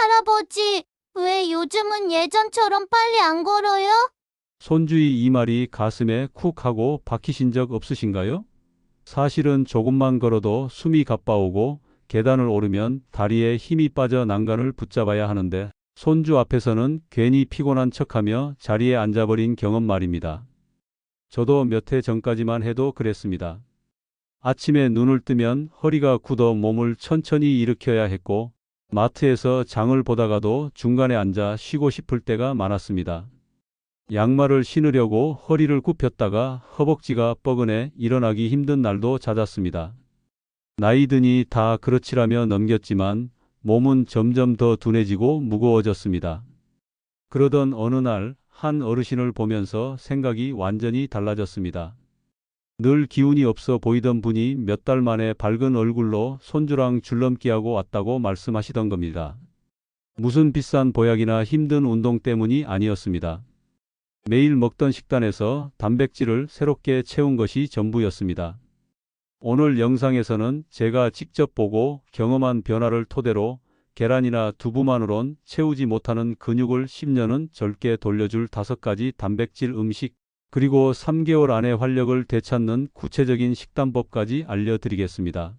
할아버지, 왜 요즘은 예전처럼 빨리 안 걸어요? 손주의 이 말이 가슴에 쿡 하고 박히신 적 없으신가요? 사실은 조금만 걸어도 숨이 가빠오고 계단을 오르면 다리에 힘이 빠져 난간을 붙잡아야 하는데 손주 앞에서는 괜히 피곤한 척하며 자리에 앉아버린 경험 말입니다. 저도 몇 해 전까지만 해도 그랬습니다. 아침에 눈을 뜨면 허리가 굳어 몸을 천천히 일으켜야 했고 마트에서 장을 보다가도 중간에 앉아 쉬고 싶을 때가 많았습니다. 양말을 신으려고 허리를 굽혔다가 허벅지가 뻐근해 일어나기 힘든 날도 잦았습니다. 나이 드니 다 그렇지라며 넘겼지만 몸은 점점 더 둔해지고 무거워졌습니다. 그러던 어느 날 한 어르신을 보면서 생각이 완전히 달라졌습니다. 늘 기운이 없어 보이던 분이 몇 달 만에 밝은 얼굴로 손주랑 줄넘기하고 왔다고 말씀하시던 겁니다. 무슨 비싼 보약이나 힘든 운동 때문이 아니었습니다. 매일 먹던 식단에서 단백질을 새롭게 채운 것이 전부였습니다. 오늘 영상에서는 제가 직접 보고 경험한 변화를 토대로 계란이나 두부만으론 채우지 못하는 근육을 10년은 젊게 돌려줄 다섯 가지 단백질 음식 그리고 3개월 안에 활력을 되찾는 구체적인 식단법까지 알려드리겠습니다.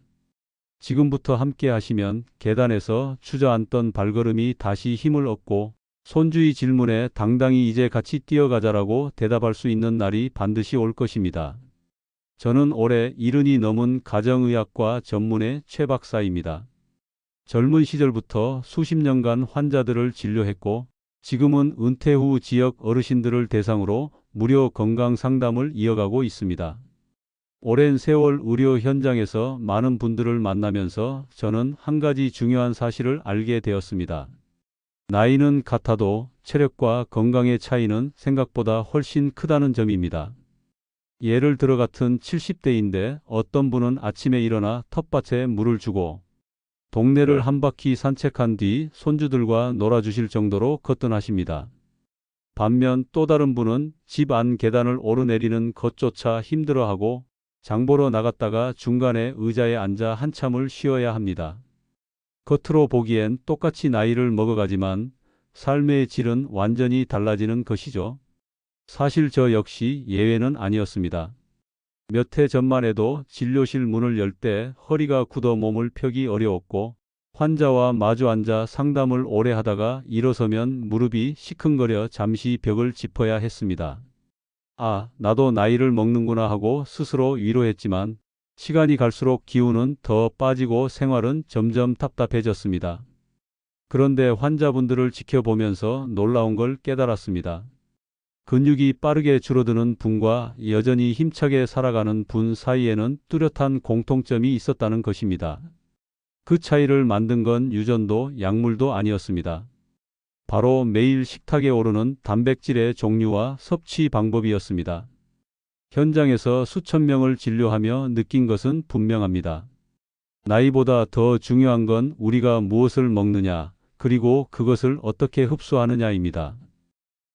지금부터 함께 하시면 계단에서 주저앉던 발걸음이 다시 힘을 얻고 손주의 질문에 당당히 이제 같이 뛰어가자라고 대답할 수 있는 날이 반드시 올 것입니다. 저는 올해 이른이 넘은 가정의학과 전문의 최 박사입니다. 젊은 시절부터 수십 년간 환자들을 진료했고 지금은 은퇴 후 지역 어르신들을 대상으로 무료 건강 상담을 이어가고 있습니다. 오랜 세월 의료 현장에서 많은 분들을 만나면서 저는 한 가지 중요한 사실을 알게 되었습니다. 나이는 같아도 체력과 건강의 차이는 생각보다 훨씬 크다는 점입니다. 예를 들어 같은 70대인데 어떤 분은 아침에 일어나 텃밭에 물을 주고 동네를 한 바퀴 산책한 뒤 손주들과 놀아주실 정도로 거뜬하십니다. 반면 또 다른 분은 집 안 계단을 오르내리는 것조차 힘들어하고 장보러 나갔다가 중간에 의자에 앉아 한참을 쉬어야 합니다. 겉으로 보기엔 똑같이 나이를 먹어가지만 삶의 질은 완전히 달라지는 것이죠. 사실 저 역시 예외는 아니었습니다. 몇 해 전만 해도 진료실 문을 열 때 허리가 굳어 몸을 펴기 어려웠고 환자와 마주 앉아 상담을 오래 하다가 일어서면 무릎이 시큰거려 잠시 벽을 짚어야 했습니다. 아, 나도 나이를 먹는구나 하고 스스로 위로했지만 시간이 갈수록 기운은 더 빠지고 생활은 점점 답답해졌습니다. 그런데 환자분들을 지켜보면서 놀라운 걸 깨달았습니다. 근육이 빠르게 줄어드는 분과 여전히 힘차게 살아가는 분 사이에는 뚜렷한 공통점이 있었다는 것입니다. 그 차이를 만든 건 유전도 약물도 아니었습니다. 바로 매일 식탁에 오르는 단백질의 종류와 섭취 방법이었습니다. 현장에서 수천 명을 진료하며 느낀 것은 분명합니다. 나이보다 더 중요한 건 우리가 무엇을 먹느냐, 그리고 그것을 어떻게 흡수하느냐입니다.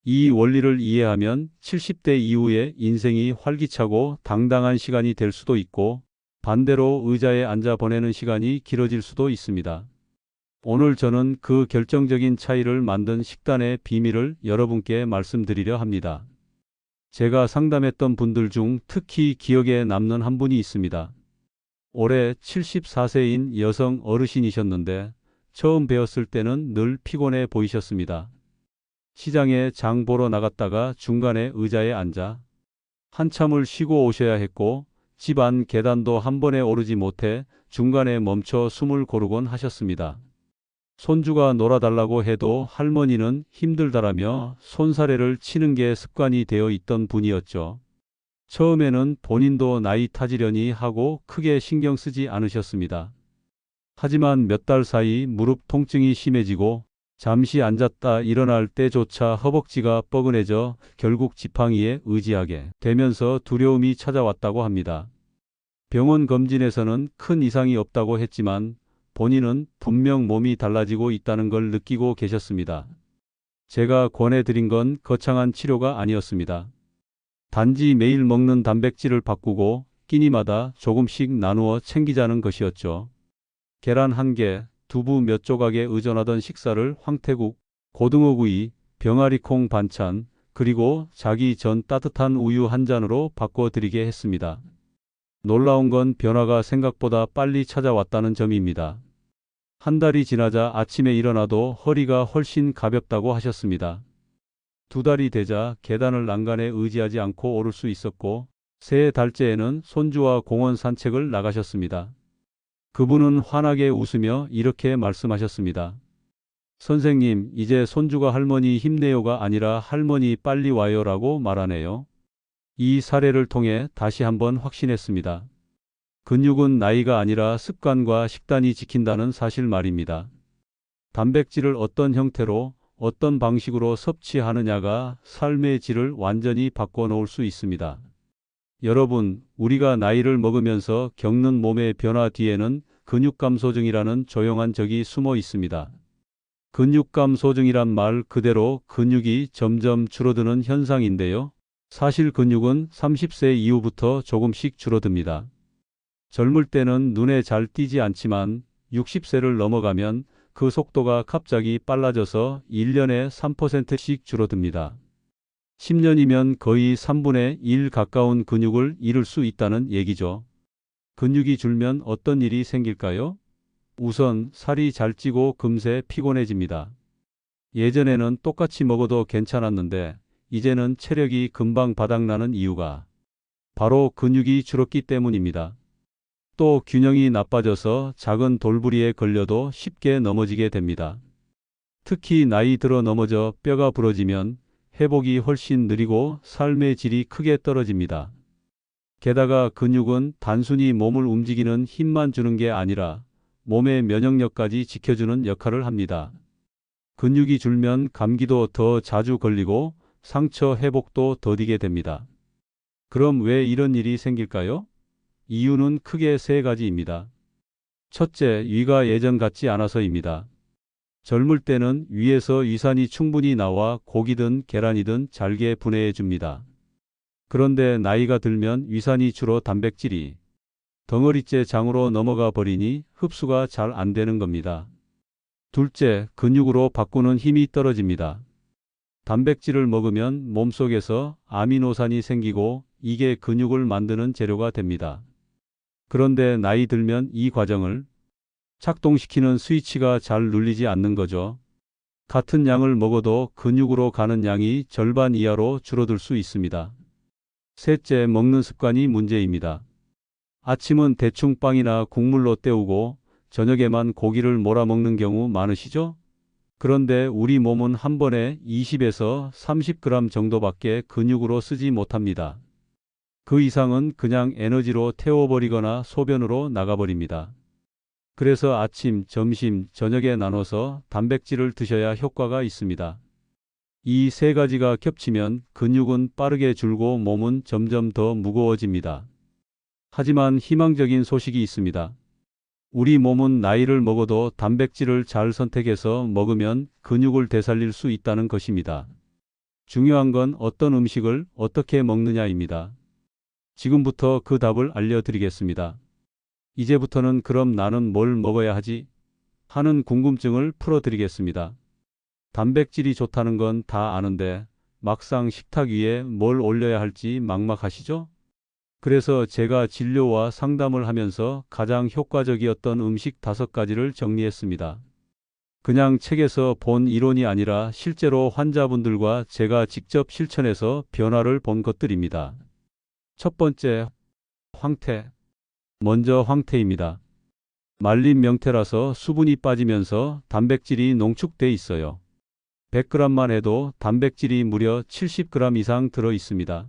이 원리를 이해하면 70대 이후에 인생이 활기차고 당당한 시간이 될 수도 있고 반대로 의자에 앉아 보내는 시간이 길어질 수도 있습니다. 오늘 저는 그 결정적인 차이를 만든 식단의 비밀을 여러분께 말씀드리려 합니다. 제가 상담했던 분들 중 특히 기억에 남는 한 분이 있습니다. 올해 74세인 여성 어르신이셨는데 처음 배웠을 때는 늘 피곤해 보이셨습니다. 시장에 장 보러 나갔다가 중간에 의자에 앉아 한참을 쉬고 오셔야 했고 집 안 계단도 한 번에 오르지 못해 중간에 멈춰 숨을 고르곤 하셨습니다. 손주가 놀아달라고 해도 할머니는 힘들다라며 손사래를 치는 게 습관이 되어 있던 분이었죠. 처음에는 본인도 나이 타지려니 하고 크게 신경 쓰지 않으셨습니다. 하지만 몇 달 사이 무릎 통증이 심해지고 잠시 앉았다 일어날 때조차 허벅지가 뻐근해져 결국 지팡이에 의지하게 되면서 두려움이 찾아왔다고 합니다. 병원 검진에서는 큰 이상이 없다고 했지만 본인은 분명 몸이 달라지고 있다는 걸 느끼고 계셨습니다. 제가 권해드린 건 거창한 치료가 아니었습니다. 단지 매일 먹는 단백질을 바꾸고 끼니마다 조금씩 나누어 챙기자는 것이었죠. 계란 한 개, 두부 몇 조각에 의존하던 식사를 황태국, 고등어구이, 병아리콩 반찬, 그리고 자기 전 따뜻한 우유 한 잔으로 바꿔드리게 했습니다. 놀라운 건 변화가 생각보다 빨리 찾아왔다는 점입니다. 한 달이 지나자 아침에 일어나도 허리가 훨씬 가볍다고 하셨습니다. 두 달이 되자 계단을 난간에 의지하지 않고 오를 수 있었고, 세 달째에는 손주와 공원 산책을 나가셨습니다. 그분은 환하게 웃으며 이렇게 말씀하셨습니다. 선생님, 이제 손주가 할머니 힘내요가 아니라 할머니 빨리 와요라고 말하네요. 이 사례를 통해 다시 한번 확신했습니다. 근육은 나이가 아니라 습관과 식단이 지킨다는 사실 말입니다. 단백질을 어떤 형태로, 어떤 방식으로 섭취하느냐가 삶의 질을 완전히 바꿔놓을 수 있습니다. 여러분, 우리가 나이를 먹으면서 겪는 몸의 변화 뒤에는 근육 감소증이라는 조용한 적이 숨어 있습니다. 근육 감소증이란 말 그대로 근육이 점점 줄어드는 현상인데요. 사실 근육은 30세 이후부터 조금씩 줄어듭니다. 젊을 때는 눈에 잘 띄지 않지만 60세를 넘어가면 그 속도가 갑자기 빨라져서 1년에 3%씩 줄어듭니다. 10년이면 거의 3분의 1 가까운 근육을 잃을 수 있다는 얘기죠. 근육이 줄면 어떤 일이 생길까요? 우선 살이 잘 찌고 금세 피곤해집니다. 예전에는 똑같이 먹어도 괜찮았는데 이제는 체력이 금방 바닥나는 이유가 바로 근육이 줄었기 때문입니다. 또 균형이 나빠져서 작은 돌부리에 걸려도 쉽게 넘어지게 됩니다. 특히 나이 들어 넘어져 뼈가 부러지면 회복이 훨씬 느리고 삶의 질이 크게 떨어집니다. 게다가 근육은 단순히 몸을 움직이는 힘만 주는 게 아니라 몸의 면역력까지 지켜주는 역할을 합니다. 근육이 줄면 감기도 더 자주 걸리고 상처 회복도 더디게 됩니다. 그럼 왜 이런 일이 생길까요? 이유는 크게 세 가지입니다. 첫째, 위가 예전 같지 않아서입니다. 젊을 때는 위에서 위산이 충분히 나와 고기든 계란이든 잘게 분해해 줍니다. 그런데 나이가 들면 위산이 주로 단백질이 덩어리째 장으로 넘어가 버리니 흡수가 잘 안 되는 겁니다. 둘째, 근육으로 바꾸는 힘이 떨어집니다. 단백질을 먹으면 몸속에서 아미노산이 생기고 이게 근육을 만드는 재료가 됩니다. 그런데 나이 들면 이 과정을 작동시키는 스위치가 잘 눌리지 않는 거죠. 같은 양을 먹어도 근육으로 가는 양이 절반 이하로 줄어들 수 있습니다. 셋째, 먹는 습관이 문제입니다. 아침은 대충 빵이나 국물로 때우고 저녁에만 고기를 몰아먹는 경우 많으시죠? 그런데 우리 몸은 한 번에 20에서 30g 정도밖에 근육으로 쓰지 못합니다. 그 이상은 그냥 에너지로 태워버리거나 소변으로 나가버립니다. 그래서 아침, 점심, 저녁에 나눠서 단백질을 드셔야 효과가 있습니다. 이 세 가지가 겹치면 근육은 빠르게 줄고 몸은 점점 더 무거워집니다. 하지만 희망적인 소식이 있습니다. 우리 몸은 나이를 먹어도 단백질을 잘 선택해서 먹으면 근육을 되살릴 수 있다는 것입니다. 중요한 건 어떤 음식을 어떻게 먹느냐입니다. 지금부터 그 답을 알려드리겠습니다. 이제부터는 그럼 나는 뭘 먹어야 하지? 하는 궁금증을 풀어드리겠습니다. 단백질이 좋다는 건 다 아는데 막상 식탁 위에 뭘 올려야 할지 막막하시죠? 그래서 제가 진료와 상담을 하면서 가장 효과적이었던 음식 다섯 가지를 정리했습니다. 그냥 책에서 본 이론이 아니라 실제로 환자분들과 제가 직접 실천해서 변화를 본 것들입니다. 첫 번째, 황태. 먼저 황태입니다. 말린 명태라서 수분이 빠지면서 단백질이 농축돼 있어요. 100g만 해도 단백질이 무려 70g 이상 들어 있습니다.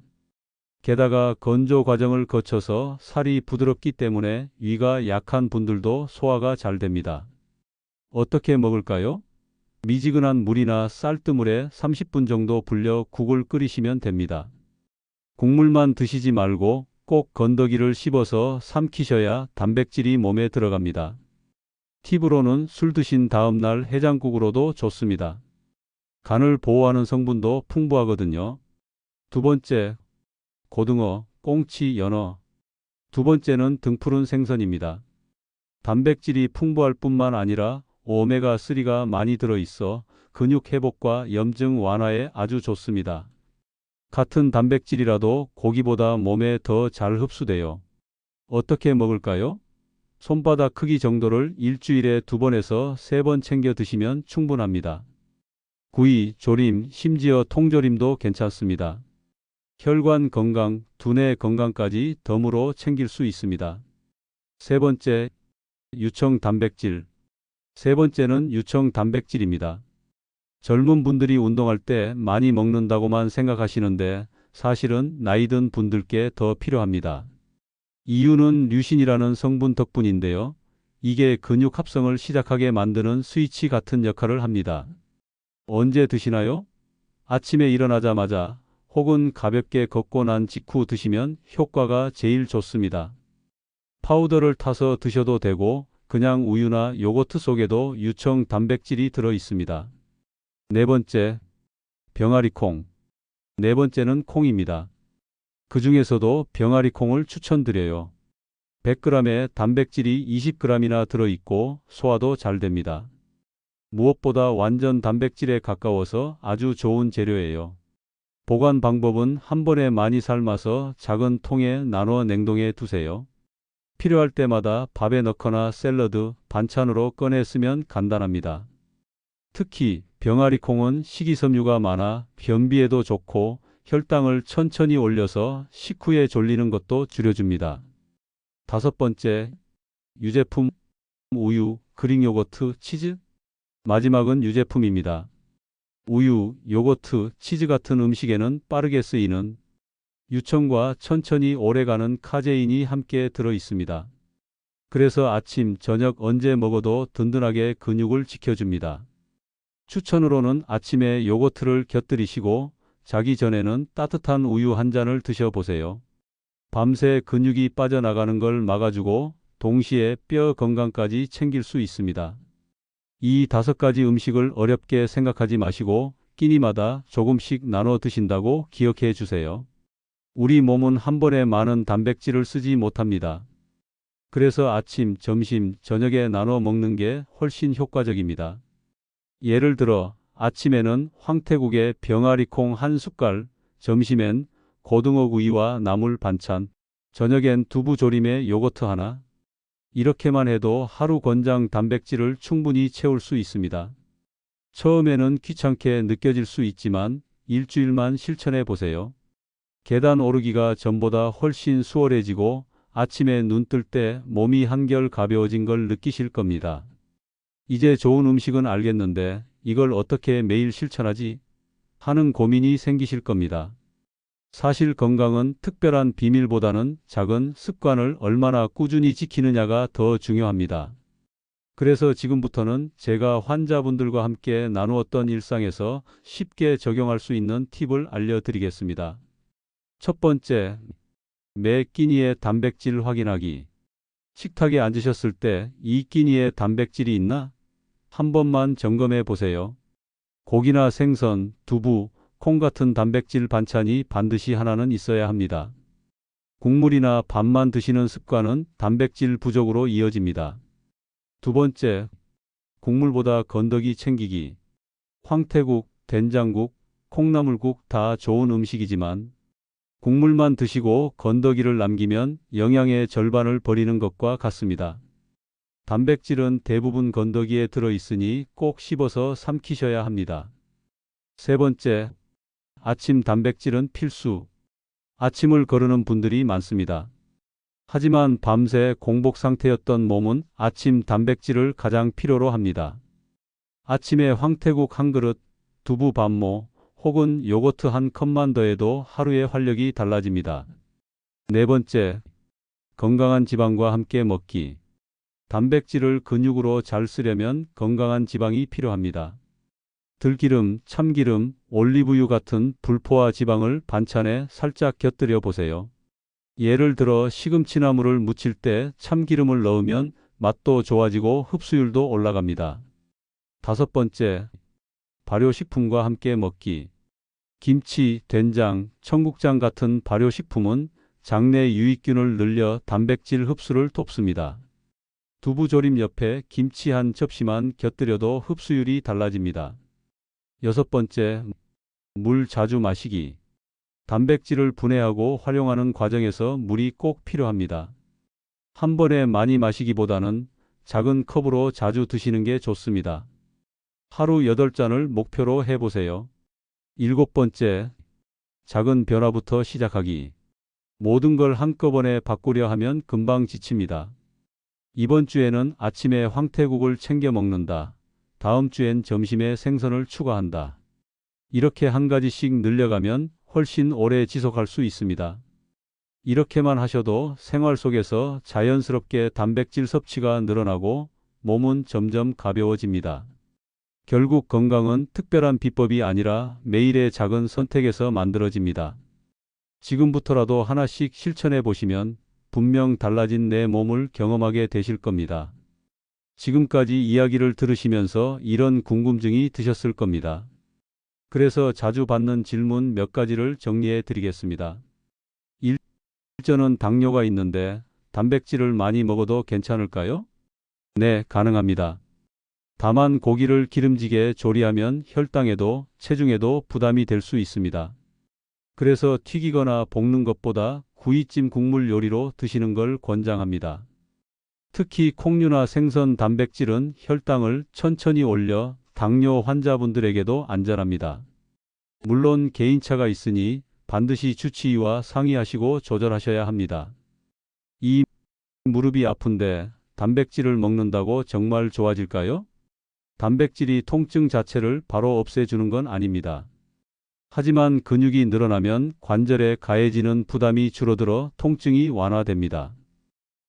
게다가 건조 과정을 거쳐서 살이 부드럽기 때문에 위가 약한 분들도 소화가 잘 됩니다. 어떻게 먹을까요? 미지근한 물이나 쌀뜨물에 30분 정도 불려 국을 끓이시면 됩니다. 국물만 드시지 말고 꼭 건더기를 씹어서 삼키셔야 단백질이 몸에 들어갑니다. 팁으로는 술 드신 다음 날 해장국으로도 좋습니다. 간을 보호하는 성분도 풍부하거든요. 두 번째, 고등어, 꽁치, 연어. 두 번째는 등푸른 생선입니다. 단백질이 풍부할 뿐만 아니라 오메가3가 많이 들어있어 근육 회복과 염증 완화에 아주 좋습니다. 같은 단백질이라도 고기보다 몸에 더 잘 흡수돼요. 어떻게 먹을까요? 손바닥 크기 정도를 일주일에 두 번에서 세 번 챙겨 드시면 충분합니다. 구이, 조림, 심지어 통조림도 괜찮습니다. 혈관 건강, 두뇌 건강까지 덤으로 챙길 수 있습니다. 세 번째, 유청 단백질. 세 번째는 유청 단백질입니다. 젊은 분들이 운동할 때 많이 먹는다고만 생각하시는데 사실은 나이 든 분들께 더 필요합니다. 이유는 류신이라는 성분 덕분인데요. 이게 근육 합성을 시작하게 만드는 스위치 같은 역할을 합니다. 언제 드시나요? 아침에 일어나자마자 혹은 가볍게 걷고 난 직후 드시면 효과가 제일 좋습니다. 파우더를 타서 드셔도 되고 그냥 우유나 요거트 속에도 유청 단백질이 들어 있습니다. 네 번째, 병아리 콩. 네 번째는 콩입니다. 그 중에서도 병아리 콩을 추천드려요. 100g에 단백질이 20g이나 들어있고 소화도 잘 됩니다. 무엇보다 완전 단백질에 가까워서 아주 좋은 재료예요. 보관 방법은 한 번에 많이 삶아서 작은 통에 나눠 냉동해 두세요. 필요할 때마다 밥에 넣거나 샐러드, 반찬으로 꺼내 쓰면 간단합니다. 특히 병아리 콩은 식이섬유가 많아 변비에도 좋고 혈당을 천천히 올려서 식후에 졸리는 것도 줄여줍니다. 다섯 번째, 유제품, 우유, 그릭 요거트, 치즈. 마지막은 유제품입니다. 우유, 요거트, 치즈 같은 음식에는 빠르게 쓰이는 유청과 천천히 오래가는 카제인이 함께 들어 있습니다. 그래서 아침, 저녁 언제 먹어도 든든하게 근육을 지켜줍니다. 추천으로는 아침에 요거트를 곁들이시고 자기 전에는 따뜻한 우유 한 잔을 드셔보세요. 밤새 근육이 빠져나가는 걸 막아주고 동시에 뼈 건강까지 챙길 수 있습니다. 이 다섯 가지 음식을 어렵게 생각하지 마시고 끼니마다 조금씩 나눠 드신다고 기억해 주세요. 우리 몸은 한 번에 많은 단백질을 쓰지 못합니다. 그래서 아침, 점심, 저녁에 나눠 먹는 게 훨씬 효과적입니다. 예를 들어 아침에는 황태국에 병아리콩 한 숟갈, 점심엔 고등어 구이와 나물 반찬, 저녁엔 두부조림에 요거트 하나. 이렇게만 해도 하루 권장 단백질을 충분히 채울 수 있습니다. 처음에는 귀찮게 느껴질 수 있지만 일주일만 실천해 보세요. 계단 오르기가 전보다 훨씬 수월해지고 아침에 눈 뜰 때 몸이 한결 가벼워진 걸 느끼실 겁니다. 이제 좋은 음식은 알겠는데 이걸 어떻게 매일 실천하지? 하는 고민이 생기실 겁니다. 사실 건강은 특별한 비밀보다는 작은 습관을 얼마나 꾸준히 지키느냐가 더 중요합니다. 그래서 지금부터는 제가 환자분들과 함께 나누었던 일상에서 쉽게 적용할 수 있는 팁을 알려드리겠습니다. 첫 번째, 매 끼니의 단백질 확인하기. 식탁에 앉으셨을 때 이 끼니에 단백질이 있나? 한 번만 점검해 보세요. 고기나 생선, 두부, 콩 같은 단백질 반찬이 반드시 하나는 있어야 합니다. 국물이나 밥만 드시는 습관은 단백질 부족으로 이어집니다. 두 번째, 국물보다 건더기 챙기기. 황태국, 된장국, 콩나물국 다 좋은 음식이지만 국물만 드시고 건더기를 남기면 영양의 절반을 버리는 것과 같습니다. 단백질은 대부분 건더기에 들어 있으니 꼭 씹어서 삼키셔야 합니다. 세 번째, 아침 단백질은 필수. 아침을 거르는 분들이 많습니다. 하지만 밤새 공복 상태였던 몸은 아침 단백질을 가장 필요로 합니다. 아침에 황태국 한 그릇, 두부 반모, 혹은 요거트 한 컵만 더해도 하루의 활력이 달라집니다. 네 번째, 건강한 지방과 함께 먹기. 단백질을 근육으로 잘 쓰려면 건강한 지방이 필요합니다. 들기름, 참기름, 올리브유 같은 불포화 지방을 반찬에 살짝 곁들여 보세요. 예를 들어 시금치나물을 무칠 때 참기름을 넣으면 맛도 좋아지고 흡수율도 올라갑니다. 다섯 번째, 발효식품과 함께 먹기. 김치, 된장, 청국장 같은 발효식품은 장내 유익균을 늘려 단백질 흡수를 돕습니다. 두부조림 옆에 김치 한 접시만 곁들여도 흡수율이 달라집니다. 여섯 번째, 물 자주 마시기. 단백질을 분해하고 활용하는 과정에서 물이 꼭 필요합니다. 한 번에 많이 마시기보다는 작은 컵으로 자주 드시는 게 좋습니다. 하루 8잔을 목표로 해보세요. 일곱 번째, 작은 변화부터 시작하기. 모든 걸 한꺼번에 바꾸려 하면 금방 지칩니다. 이번 주에는 아침에 황태국을 챙겨 먹는다. 다음 주엔 점심에 생선을 추가한다. 이렇게 한 가지씩 늘려가면 훨씬 오래 지속할 수 있습니다. 이렇게만 하셔도 생활 속에서 자연스럽게 단백질 섭취가 늘어나고 몸은 점점 가벼워집니다. 결국 건강은 특별한 비법이 아니라 매일의 작은 선택에서 만들어집니다. 지금부터라도 하나씩 실천해 보시면 분명 달라진 내 몸을 경험하게 되실 겁니다. 지금까지 이야기를 들으시면서 이런 궁금증이 드셨을 겁니다. 그래서 자주 받는 질문 몇 가지를 정리해 드리겠습니다. 1. 저는 당뇨가 있는데 단백질을 많이 먹어도 괜찮을까요? 네, 가능합니다. 다만 고기를 기름지게 조리하면 혈당에도 체중에도 부담이 될 수 있습니다. 그래서 튀기거나 볶는 것보다 구이찜 국물 요리로 드시는 걸 권장합니다. 특히 콩류나 생선 단백질은 혈당을 천천히 올려 당뇨 환자분들에게도 안전합니다. 물론 개인차가 있으니 반드시 주치의와 상의하시고 조절하셔야 합니다. 이 무릎이 아픈데 단백질을 먹는다고 정말 좋아질까요? 단백질이 통증 자체를 바로 없애주는 건 아닙니다. 하지만 근육이 늘어나면 관절에 가해지는 부담이 줄어들어 통증이 완화됩니다.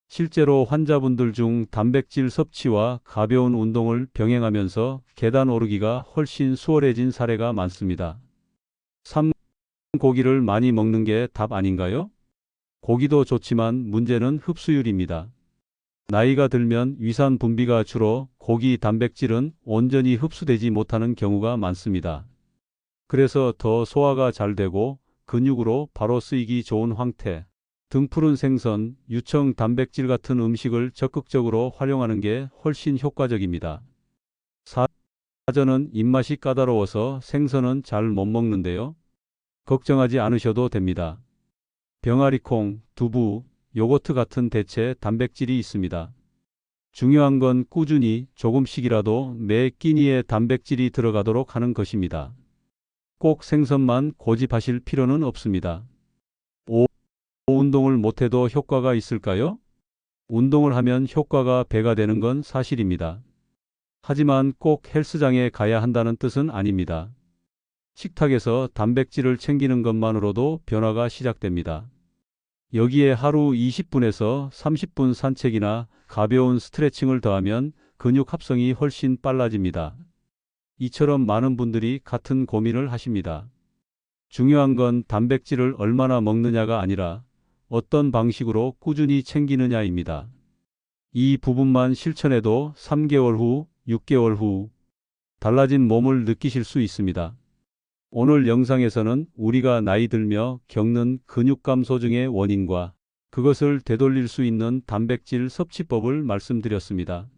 실제로 환자분들 중 단백질 섭취와 가벼운 운동을 병행하면서 계단 오르기가 훨씬 수월해진 사례가 많습니다. 3. 고기를 많이 먹는 게 답 아닌가요? 고기도 좋지만 문제는 흡수율입니다. 나이가 들면 위산 분비가 줄어 고기 단백질은 온전히 흡수되지 못하는 경우가 많습니다. 그래서 더 소화가 잘 되고 근육으로 바로 쓰이기 좋은 황태, 등푸른 생선, 유청 단백질 같은 음식을 적극적으로 활용하는 게 훨씬 효과적입니다. 4. 저는 입맛이 까다로워서 생선은 잘 못 먹는데요. 걱정하지 않으셔도 됩니다. 병아리콩, 두부, 요거트 같은 대체 단백질이 있습니다. 중요한 건 꾸준히 조금씩이라도 매 끼니에 단백질이 들어가도록 하는 것입니다. 꼭 생선만 고집하실 필요는 없습니다. 5. 운동을 못해도 효과가 있을까요? 운동을 하면 효과가 배가 되는 건 사실입니다. 하지만 꼭 헬스장에 가야 한다는 뜻은 아닙니다. 식탁에서 단백질을 챙기는 것만으로도 변화가 시작됩니다. 여기에 하루 20분에서 30분 산책이나 가벼운 스트레칭을 더하면 근육 합성이 훨씬 빨라집니다. 이처럼 많은 분들이 같은 고민을 하십니다. 중요한 건 단백질을 얼마나 먹느냐가 아니라 어떤 방식으로 꾸준히 챙기느냐입니다. 이 부분만 실천해도 3개월 후, 6개월 후 달라진 몸을 느끼실 수 있습니다. 오늘 영상에서는 우리가 나이 들며 겪는 근육 감소 중의 원인과 그것을 되돌릴 수 있는 단백질 섭취법을 말씀드렸습니다.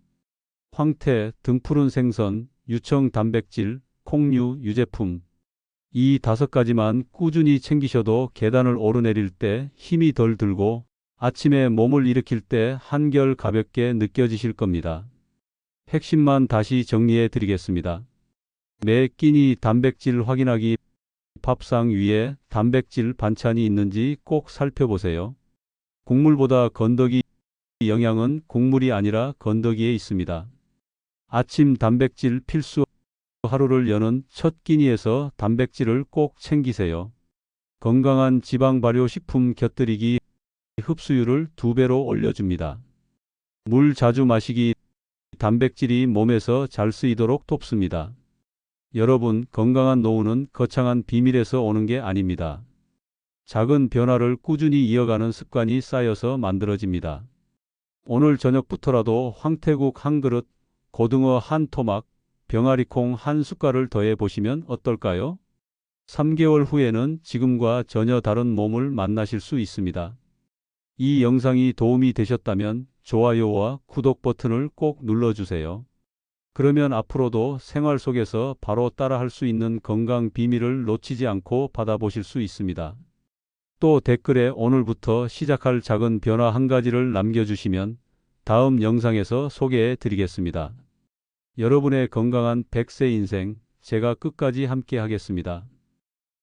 황태, 등푸른 생선, 유청 단백질, 콩류, 유제품. 이 다섯 가지만 꾸준히 챙기셔도 계단을 오르내릴 때 힘이 덜 들고 아침에 몸을 일으킬 때 한결 가볍게 느껴지실 겁니다. 핵심만 다시 정리해 드리겠습니다. 매 끼니 단백질 확인하기 밥상 위에 단백질 반찬이 있는지 꼭 살펴보세요. 국물보다 건더기 영양은 국물이 아니라 건더기에 있습니다. 아침 단백질 필수 하루를 여는 첫 끼니에서 단백질을 꼭 챙기세요. 건강한 지방 발효 식품 곁들이기 흡수율을 두 배로 올려줍니다. 물 자주 마시기 단백질이 몸에서 잘 쓰이도록 돕습니다. 여러분, 건강한 노후는 거창한 비밀에서 오는 게 아닙니다. 작은 변화를 꾸준히 이어가는 습관이 쌓여서 만들어집니다. 오늘 저녁부터라도 황태국 한 그릇, 고등어 한 토막, 병아리콩 한 숟갈을 더해 보시면 어떨까요? 3개월 후에는 지금과 전혀 다른 몸을 만나실 수 있습니다. 이 영상이 도움이 되셨다면 좋아요와 구독 버튼을 꼭 눌러주세요. 그러면 앞으로도 생활 속에서 바로 따라 할 수 있는 건강 비밀을 놓치지 않고 받아보실 수 있습니다. 또 댓글에 오늘부터 시작할 작은 변화 한 가지를 남겨주시면 다음 영상에서 소개해 드리겠습니다. 여러분의 건강한 100세 인생 제가 끝까지 함께 하겠습니다.